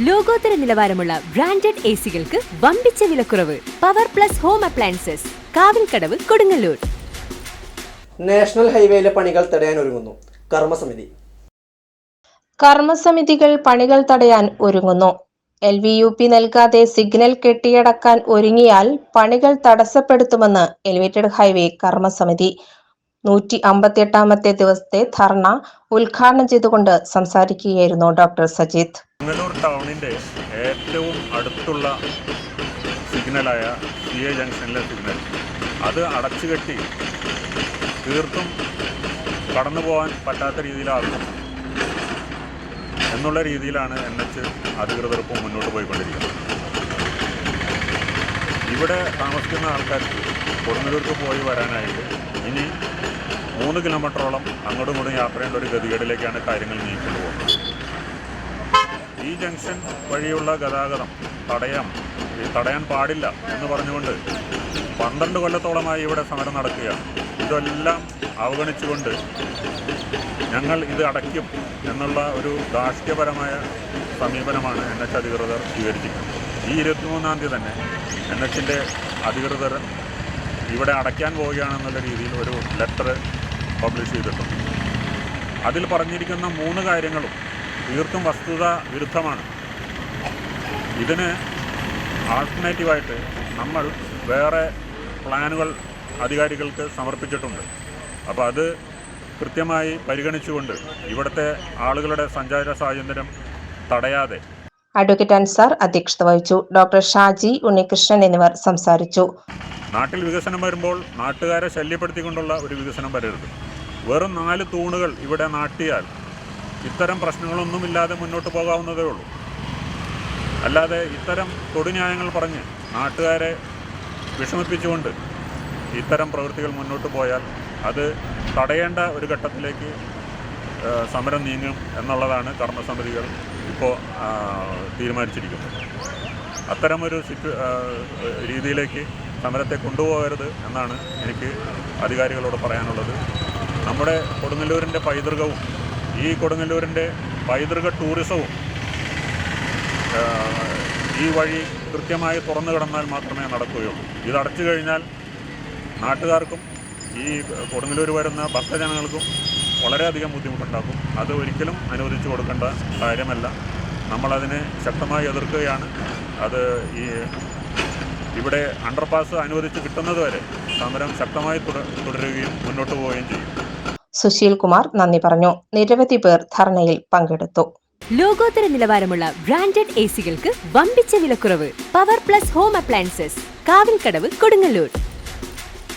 ലോകോത്തര നിലവാരമുള്ള branded A സികൾക്ക് വമ്പിച്ച വിലക്കുറവ്. Power plus home appliances Kavilkadavu Kodungallur. National ഹൈവേയിലെ പണികൾ തടയാൻ ഒരുങ്ങുന്നു. കർമ്മസമിതി. കർമ്മസമിതികൾ പണികൾ തടയാൻ ഒരുങ്ങുന്നു. എൽ വി യു പി നൽകാതെ സിഗ്നൽ കെട്ടിയടക്കാൻ ഒരുങ്ങിയാൽ പണികൾ തടസ്സപ്പെടുത്തുമെന്ന് എലിവേറ്റഡ് ഹൈവേ കർമ്മസമിതി. നൂറ്റി അമ്പത്തിയെട്ടാമത്തെ ദിവസത്തെ ധർണ ഉദ്ഘാടനം ചെയ്തുകൊണ്ട് സംസാരിക്കുകയായിരുന്നു ഡോക്ടർ ചെങ്ങന്നൂർ ടൗണിന്റെ ഏറ്റവും അടുത്തുള്ള സിഗ്നലായ സി എ ജംഗ്ഷനിലെ സിഗ്നൽ. അത് അടച്ചു കെട്ടി തീർത്തും കടന്നു പോകാൻ പറ്റാത്ത രീതിയിലാകും എന്നുള്ള രീതിയിലാണ് എൻ എച്ച് അധികൃതർ ഇപ്പോൾ മുന്നോട്ട് പോയിക്കൊണ്ടിരിക്കുന്നത്. ഇവിടെ താമസിക്കുന്ന ആൾക്കാർക്ക് കൊടുങ്ങല്ലൂർക്ക് പോയി വരാനായിട്ട് ഇനി മൂന്ന് കിലോമീറ്ററോളം അങ്ങോട്ടും ഇങ്ങോട്ടും യാത്ര ചെയ്യേണ്ട ഒരു ഗതികേടിലേക്കാണ് കാര്യങ്ങൾ നീക്കിക്കൊണ്ട് പോകുന്നത് ഈ ജംഗ്ഷൻ വഴിയുള്ള ഗതാഗതം തടയാം തടയാൻ പാടില്ല എന്ന് പറഞ്ഞുകൊണ്ട് പന്ത്രണ്ട് കൊല്ലത്തോളമായി ഇവിടെ സമരം നടക്കുകയാണ് ഇതെല്ലാം അവഗണിച്ചുകൊണ്ട് ഞങ്ങൾ ഇത് അടയ്ക്കും എന്നുള്ള ഒരു ധാർഷ്ട്യപരമായ സമീപനമാണ് എൻ എച്ച് അധികൃതർ സ്വീകരിച്ചിരിക്കുന്നത്. ഈ ഇരുപത്തിമൂന്നാം തീയതി തന്നെ എൻ എച്ചിന്റെ അധികൃതർ ഇവിടെ അടയ്ക്കാൻ പോവുകയാണെന്നുള്ള രീതിയിൽ ഒരു ലെറ്റർ പബ്ലിഷ് ചെയ്തിട്ടുണ്ട്. അതിൽ പറഞ്ഞിരിക്കുന്ന മൂന്ന് കാര്യങ്ങളും തീർത്തും വസ്തുത വിരുദ്ധമാണ്. ഇതിന് ആൾട്ടർനേറ്റീവായിട്ട് നമ്മൾ വേറെ പ്ലാനുകൾ അധികാരികൾക്ക് സമർപ്പിച്ചിട്ടുണ്ട്. അപ്പോൾ അത് കൃത്യമായി പരിഗണിച്ചുകൊണ്ട് ഇവിടുത്തെ ആളുകളുടെ സഞ്ചാര സ്വാതന്ത്ര്യം തടയാതെ അഡ്വക്കേറ്റ് അൻസാർ അധ്യക്ഷത വഹിച്ചു. ഡോക്ടർ ഷാജി ഉണ്ണികൃഷ്ണൻ എന്നിവർ സംസാരിച്ചു. നാട്ടിൽ വികസനം വരുമ്പോൾ നാട്ടുകാരെ ശല്യപ്പെടുത്തിക്കൊണ്ടുള്ള ഒരു വികസനം വരരുത്. വെറും നാല് തൂണുകൾ ഇവിടെ നാട്ടിയാൽ ഇത്തരം പ്രശ്നങ്ങളൊന്നും ഇല്ലാതെ മുന്നോട്ട് പോകാവുന്നതേ ഉള്ളൂ. അല്ലാതെ ഇത്തരം തൊടുന്യായങ്ങൾ പറഞ്ഞ് നാട്ടുകാരെ വിഷമിപ്പിച്ചുകൊണ്ട് ഇത്തരം പ്രവൃത്തികൾ മുന്നോട്ട് പോയാൽ അത് തടയേണ്ട ഒരു ഘട്ടത്തിലേക്ക് സമരം നീങ്ങും എന്നുള്ളതാണ് കർമ്മസമിതികൾ ഇപ്പോൾ തീരുമാനിച്ചിരിക്കുന്നത് അത്തരമൊരു സിറ്റു രീതിയിലേക്ക് സമരത്തെ കൊണ്ടുപോകരുത് എന്നാണ് എനിക്ക് അധികാരികളോട് പറയാനുള്ളത്. നമ്മുടെ കൊടുങ്ങല്ലൂരിന്റെ പൈതൃകവും ഈ കൊടുങ്ങല്ലൂരിന്റെ പൈതൃക ടൂറിസവും ഈ വഴി കൃത്യമായി തുറന്നു കിടന്നാൽ മാത്രമേ നടക്കുകയുള്ളൂ. ഇത് അടച്ചു കഴിഞ്ഞാൽ നാട്ടുകാർക്കും ഈ കൊടുങ്ങല്ലൂർ വരുന്ന ഭക്തജനങ്ങൾക്കും വളരെയധികം ബുദ്ധിമുട്ടുണ്ടാക്കും. അത് ഒരിക്കലും അനുവദിച്ചു കൊടുക്കേണ്ട കാര്യമല്ല. നമ്മളതിനെ ശക്തമായി എതിർക്കുകയാണ്. അത് ഈ ഇവിടെ അണ്ടർപാസ് അനുവദിച്ച് കിട്ടുന്നതുവരെ സമരം ശക്തമായി തുടരുകയും മുന്നോട്ട് പോവുകയും ചെയ്യും. സുശീൽ കുമാർ നന്ദി പറഞ്ഞു. നിരവധി പേർ ധർണയിൽ പങ്കെടുത്തു. ലോകോത്തര നിലവാരമുള്ള ബ്രാൻഡഡ് എ സികൾക്ക് വമ്പിച്ച വിലക്കുറവ്. Power plus home appliances Kavilkadavu Kodungallur.